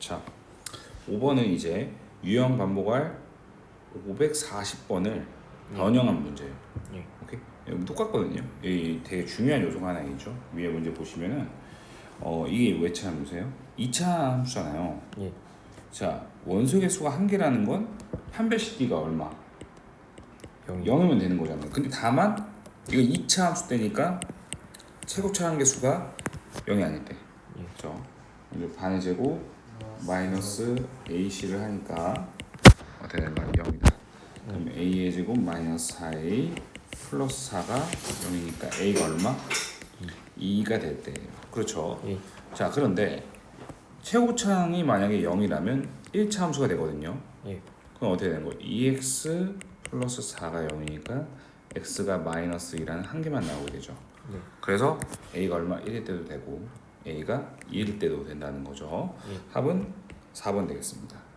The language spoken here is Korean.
자, 5번은 이제 유형 반복할 540번을 변형한 문제예요. 예. 오케이? 똑같거든요. 이 되게 중요한 요소가 하나 있죠. 위에 문제 보시면은 어 이게 외차 함수예요. 2차 함수잖아요. 예. 자, 원소 개수가 한 개라는 건 D가 얼마? 영. 0이면 되는 거잖아요. 근데 다만 이거 2차 함수 때니까 최고차 한 개 수가 0이 아닐 때. 예. 그렇죠? 이제 반의 제곱 마이너스 AC를 하니까 어떻게 되는 거야? 0이다. 그럼 A의 제곱 마이너스 4A 플러스 4가 0이니까 A가 얼마? 2가 됐대요. 그렇죠. 예. 자, 그런데 최고차항이 만약에 0이라면 1차 함수가 되거든요. 예. 그럼 어떻게 되는 거예요? 2x 플러스 4가 0이니까 x가 마이너스 2라는 한 개만 나오게 되죠. 네. 그래서 a가 얼마 1일 때도 되고 a가 2일 때도 된다는 거죠. 예. 합은 4번 되겠습니다.